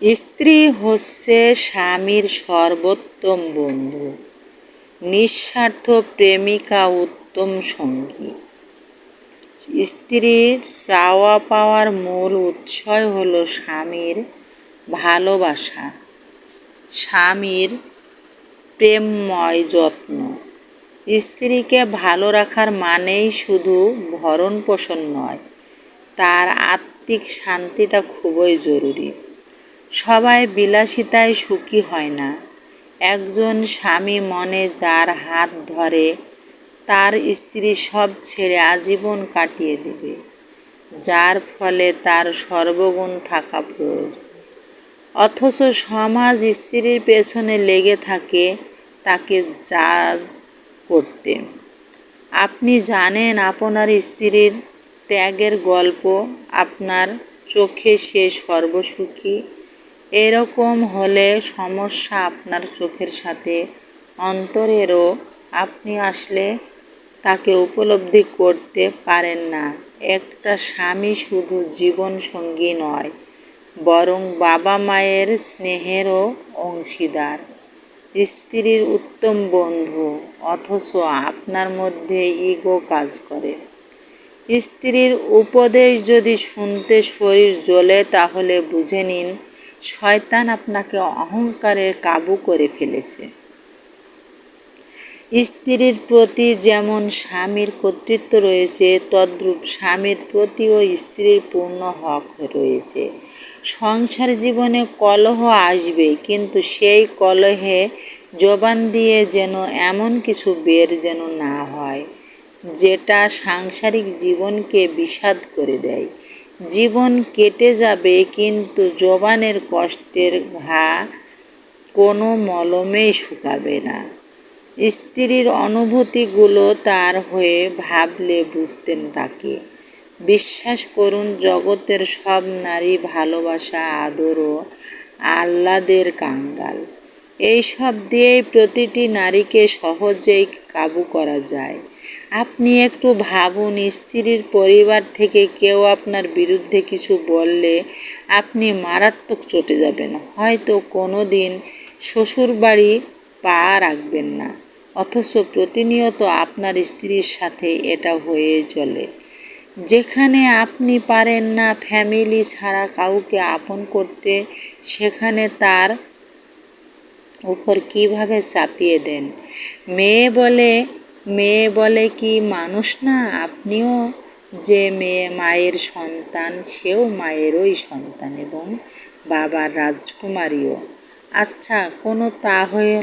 স্ত্রী হচ্ছে স্বামীর সর্বোত্তম বন্ধু, নিঃস্বার্থ প্রেমিকা উত্তম সঙ্গী। স্ত্রীর চাওয়া পাওয়ার মূল উৎসই হলো স্বামীর ভালোবাসা, স্বামীর প্রেমময় যত্ন। স্ত্রীকে ভালো রাখার মানেই শুধু ভরণ পোষণ নয়, তার আত্মিক শান্তিটা খুবই জরুরি। সবাই বিলাসিতায় সুখী হয় না। একজন স্বামী মনে যার হাত ধরে, তার স্ত্রী সব ছেড়ে আজীবন কাটিয়ে দেবে। যার ফলে তার সর্বগুণ থাকা প্রয়োজন। অথচ সমাজ স্ত্রীর পেছনে লেগে থাকে, তাকে জাজ করতে। আপনি জানেন আপনার স্ত্রীর ত্যাগের গল্প, আপনার চোখে সে সর্বসুখী। এরকম হলে সমস্যা আপনার চোখের সাথে। অন্তরেরও আপনি আসলে তাকে উপলব্ধি করতে পারেন না। একটা স্বামী শুধু জীবন সঙ্গী নয়, বরং বাবা মায়ের স্নেহেরও অংশীদার। স্ত্রীর উত্তম বন্ধু, অথচ আপনার মধ্যে ইগো কাজ করে। স্ত্রীর উপদেশ যদি শুনতে শরীর জ্বলে তাহলে বুঝে নিন শয়তান আপনাকে অহংকারের কাবু করে ফেলেছে। স্ত্রীর প্রতি যেমন স্বামীর কর্তৃত্ব রয়েছে, তদ্রূপ স্বামীর প্রতিও স্ত্রীর পূর্ণ হক রয়েছে। সংসার জীবনে কলহ আসবে, কিন্তু সেই কলহে জবান দিয়ে যেন এমন কিছু বের যেন না হয়, যেটা সাংসারিক জীবনকে বিষাদ করে দেয়। জীবন কেটে যাবে, কিন্তু জবানের কষ্টের ঘা কোনো মলমেই শুকাবে না। স্ত্রীর অনুভূতিগুলো তার হয়ে ভাবলে বুঝতেন তাকে। বিশ্বাস করুন, জগতের সব নারী ভালোবাসা, আদর ও আহ্লাদের কাঙ্গাল। এইসব দিয়েই প্রতিটি নারীকে সহজেই কাবু করা যায়। আপনি একটু ভাবুন, স্ত্রীর পরিবার থেকে কেউ আপনার বিরুদ্ধে কিছু বললে আপনি মারাত্মক চটে যাবেন। হয়তো কোনো দিন শ্বশুরবাড়ি পা রাখবেন না, অথচ প্রতিনিয়ত আপনার স্ত্রীর সাথে এটা হয়ে চলে। যেখানে আপনি পারেন না ফ্যামিলি ছাড়া কাউকে আপন করতে, সেখানে তার উপর কীভাবে চাপিয়ে দেন? মেয়ে বলে মেয়ে বলে কি মানুষ না? আপনিও যে মেয়ে মায়ের সন্তান, সেও মায়েরই সন্তান এবং বাবার রাজকুমারীও। আচ্ছা কোনো তা হলে